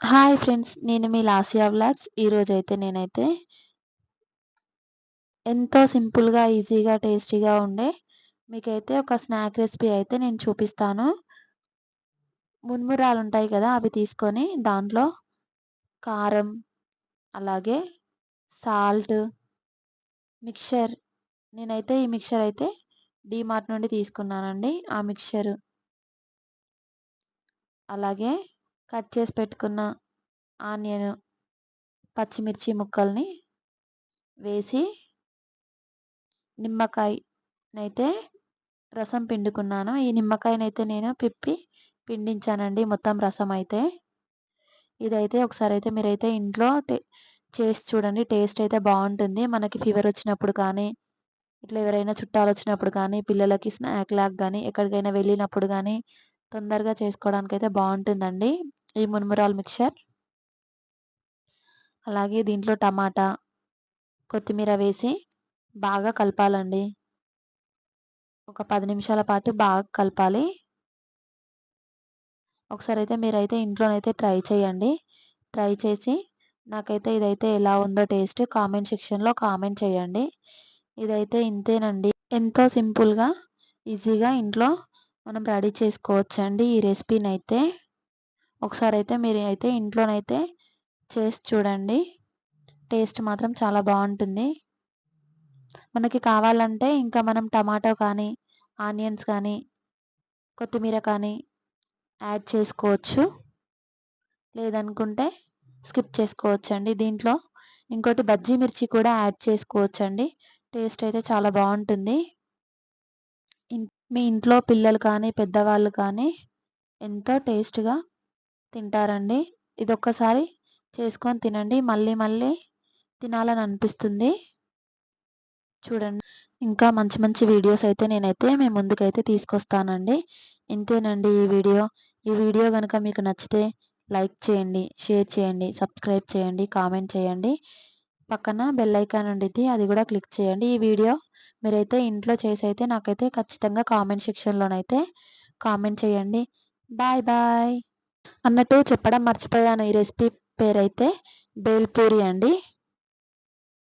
Hi friends నేను మీ లాసియా vlogs. అయితే నేనైతే ఎంతో సింపుల్గా ఈజీగా టేస్టీగా ఉండే మీకైతే ఒక స్నాక్ రెసిపీ అయితే నేను చూపిస్తాను. మున్మురాలు ఉంటాయి కదా అవి తీసుకొని దాంట్లో కారం అలాగే సాల్ట్ మిక్చర్. నేనైతే ఈ మిక్చర్ అయితే డీమార్ట్ నుండి తీసుకున్నానండి. ఆ మిక్చర్ అలాగే కట్ చేసి పెట్టుకున్న ఆనియన్ పచ్చిమిర్చి ముక్కల్ని వేసి నిమ్మకాయనైతే రసం పిండుకున్నాను. ఈ నిమ్మకాయనైతే నేను పిప్పి పిండించానండి మొత్తం రసం అయితే. ఇదైతే ఒకసారి అయితే మీరైతే ఇంట్లో చేసి చూడండి. టేస్ట్ అయితే బాగుంటుంది. మనకి ఫీవర్ వచ్చినప్పుడు కానీ ఇట్లా ఎవరైనా చుట్టాలు వచ్చినప్పుడు కానీ పిల్లలకి స్నాక్ లాగా కానీ ఎక్కడికైనా వెళ్ళినప్పుడు కానీ తొందరగా చేసుకోవడానికి అయితే బాగుంటుందండి. ఈ మున్మురాల్ మిక్చర్. అలాగే దీంట్లో టమాటా కొత్తిమీర వేసి బాగా కలపాలండి. ఒక పది నిమిషాల పాటు బాగా కలపాలి. ఒకసారి అయితే మీరైతే ఇంట్లోనైతే ట్రై చేయండి. ట్రై చేసి నాకైతే ఇదైతే ఎలా ఉందో టేస్ట్ కామెంట్ సెక్షన్లో కామెంట్ చేయండి. ఇదైతే ఇంతేనండి. ఎంతో సింపుల్గా ఈజీగా ఇంట్లో మనం రెడీ చేసుకోవచ్చండి ఈ రెసిపీని అయితే ఒకసారి అయితే మీరు అయితే ఇంట్లోనైతే చేసి చూడండి. టేస్ట్ మాత్రం చాలా బాగుంటుంది. మనకి కావాలంటే ఇంకా మనం టమాటో కానీ ఆనియన్స్ కానీ కొత్తిమీర కానీ యాడ్ చేసుకోవచ్చు. లేదనుకుంటే స్కిప్ చేసుకోవచ్చు అండి దీంట్లో. ఇంకోటి బజ్జీ మిర్చి కూడా యాడ్ చేసుకోవచ్చు అండి టేస్ట్ అయితే చాలా బాగుంటుంది. మీ ఇంట్లో పిల్లలు కానీ పెద్దవాళ్ళు కానీ ఎంతో టేస్ట్గా తింటారండి. ఇది ఒక్కసారి చేసుకొని తినండి. మళ్ళీ మళ్ళీ తినాలని అనిపిస్తుంది. చూడండి. ఇంకా మంచి మంచి వీడియోస్ అయితే నేనైతే మీ ముందుకైతే తీసుకొస్తానండి. ఇంతేనండి ఈ వీడియో. ఈ వీడియో కనుక మీకు నచ్చితే లైక్ చేయండి షేర్ చేయండి సబ్స్క్రైబ్ చేయండి కామెంట్ చేయండి. పక్కన బెల్ ఐకాన్ ఉండిద్ది అది కూడా క్లిక్ చేయండి. ఈ వీడియో మీరైతే ఇంట్లో చేసి అయితే నాకైతే ఖచ్చితంగా కామెంట్ సెక్షన్లోనైతే కామెంట్ చేయండి. Bye bye. అన్నట్టు చెప్పడం మర్చిపోయాను ఈ రెసిపీ పేరైతే బేల్పూరి అండి.